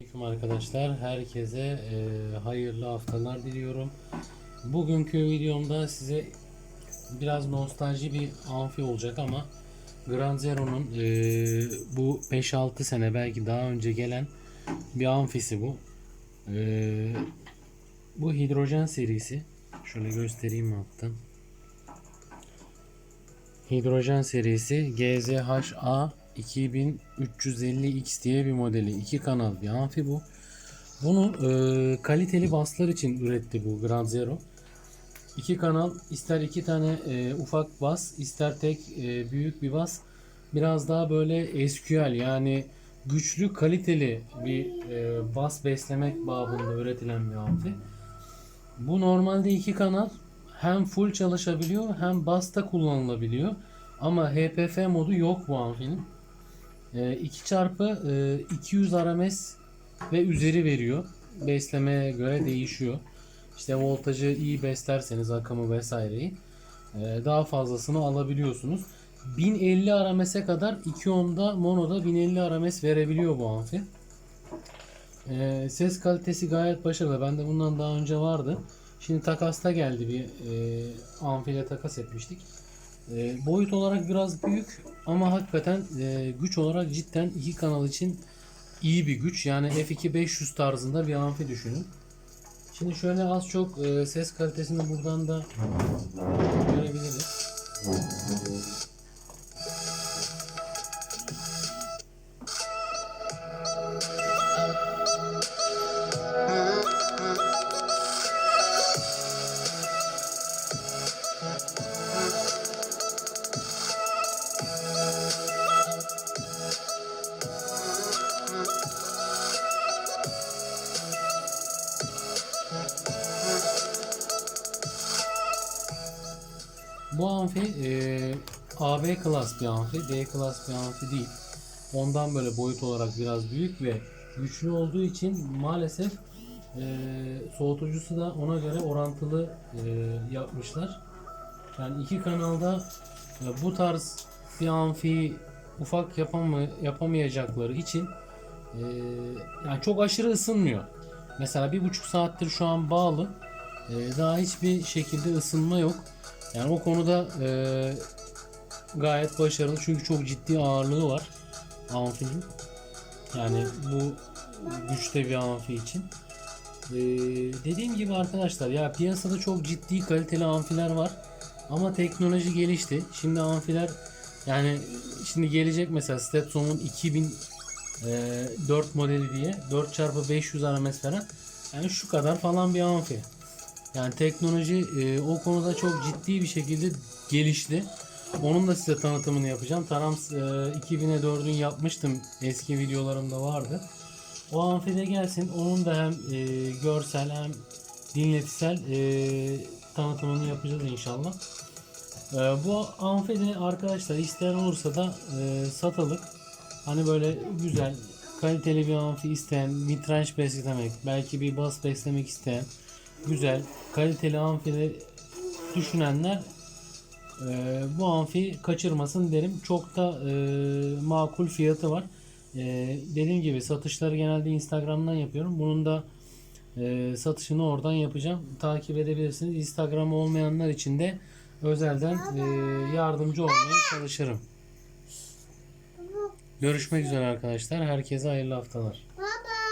Selamünaleyküm arkadaşlar. Herkese e, hayırlı haftalar diliyorum. Bugünkü videomda size biraz nostalji bir amfi olacak ama Grand Zero'nun e, bu 5-6 sene belki daha önce gelen bir amfisi bu. E, bu hidrojen serisi. Şöyle göstereyim alttan. Hidrojen serisi GZHA 2350X diye bir modeli. iki kanal bir amfi bu. Bunu e, kaliteli baslar için üretti bu Grand Zero. İki kanal ister iki tane e, ufak bas ister tek e, büyük bir bas. Biraz daha böyle SQL yani güçlü kaliteli bir e, bas beslemek babında üretilen bir amfi. Bu normalde iki kanal hem full çalışabiliyor hem basta kullanılabiliyor. Ama HPF modu yok bu amfinin. E, 2 çarpı e, 200 RMS ve üzeri veriyor. Beslemeye göre değişiyor. İşte voltajı iyi beslerseniz akımı vesaireyi e, daha fazlasını alabiliyorsunuz. 1050 RMS'e kadar 2 ohm'da monoda 1050 RMS verebiliyor bu amfi. E, ses kalitesi gayet başarılı. Bende bundan daha önce vardı. Şimdi takasta geldi bir e, amfiyle takas etmiştik. E, boyut olarak biraz büyük ama hakikaten e, güç olarak cidden iki kanal için iyi bir güç. Yani F2 500 tarzında bir amfi düşünün. Şimdi şöyle az çok e, ses kalitesini buradan da görebiliriz. Bu amfi e, AB klas bir amfi, D klas bir amfi değil. Ondan böyle boyut olarak biraz büyük ve güçlü olduğu için maalesef e, soğutucusu da ona göre orantılı e, yapmışlar. Yani iki kanalda e, bu tarz bir amfi ufak yapamı, yapamayacakları için e, yani çok aşırı ısınmıyor. Mesela bir buçuk saattir şu an bağlı. E, daha hiçbir şekilde ısınma yok. Yani o konuda e, gayet başarılı çünkü çok ciddi ağırlığı var amfinin. Yani bu güçte bir amfi için. E, dediğim gibi arkadaşlar ya piyasada çok ciddi kaliteli amfiler var. Ama teknoloji gelişti. Şimdi amfiler yani şimdi gelecek mesela Stetson'un 2004 modeli diye 4x500 RMS falan. Yani şu kadar falan bir amfi. Yani teknoloji e, o konuda çok ciddi bir şekilde gelişti. Onun da size tanıtımını yapacağım. Tarams e, 2000'e 4'ün yapmıştım. Eski videolarımda vardı. O amfide gelsin. Onun da hem e, görsel hem dinletisel e, tanıtımını yapacağız inşallah. E, bu amfide arkadaşlar isteyen olursa da e, satılık. Hani böyle güzel kaliteli bir amfi isteyen, midrange beslemek, belki bir bas beslemek isteyen güzel, kaliteli amfi düşünenler e, bu amfi kaçırmasın derim. Çok da e, makul fiyatı var. E, dediğim gibi satışları genelde Instagram'dan yapıyorum. Bunun da e, satışını oradan yapacağım. Takip edebilirsiniz. Instagram olmayanlar için de özelden e, yardımcı olmaya çalışırım. Görüşmek üzere arkadaşlar. Herkese hayırlı haftalar.